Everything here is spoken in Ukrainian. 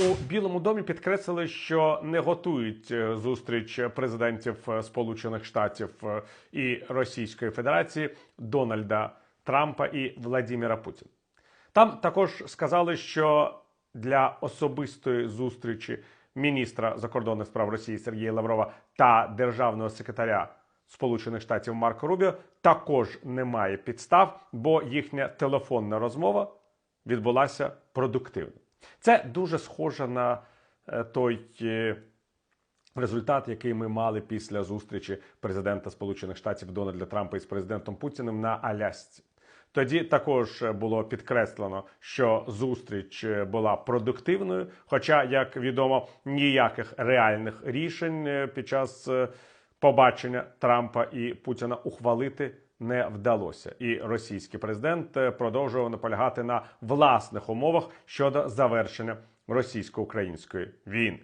У Білому домі підкреслили, що не готують е, зустріч президентів е, Сполучених Штатів е, і Російської Федерації Дональда Трампа і Владіміра Путіна. Там також сказали, що для особистої зустрічі міністра закордонних справ Росії Сергія Лаврова та державного секретаря Сполучених Штатів Марко Рубіо також немає підстав, бо їхня телефонна розмова відбулася продуктивно. Це дуже схоже на е, той е, результат, який ми мали після зустрічі президента Сполучених Штатів Дональда Трампа із президентом Путіним на Алясці. Тоді також е, було підкреслено, що зустріч була продуктивною. Хоча, як відомо, ніяких реальних рішень під час побачення Трампа і Путіна ухвалити не вдалося. І російський президент е, продовжував наполягати на власних умовах щодо завершення російсько-української війни.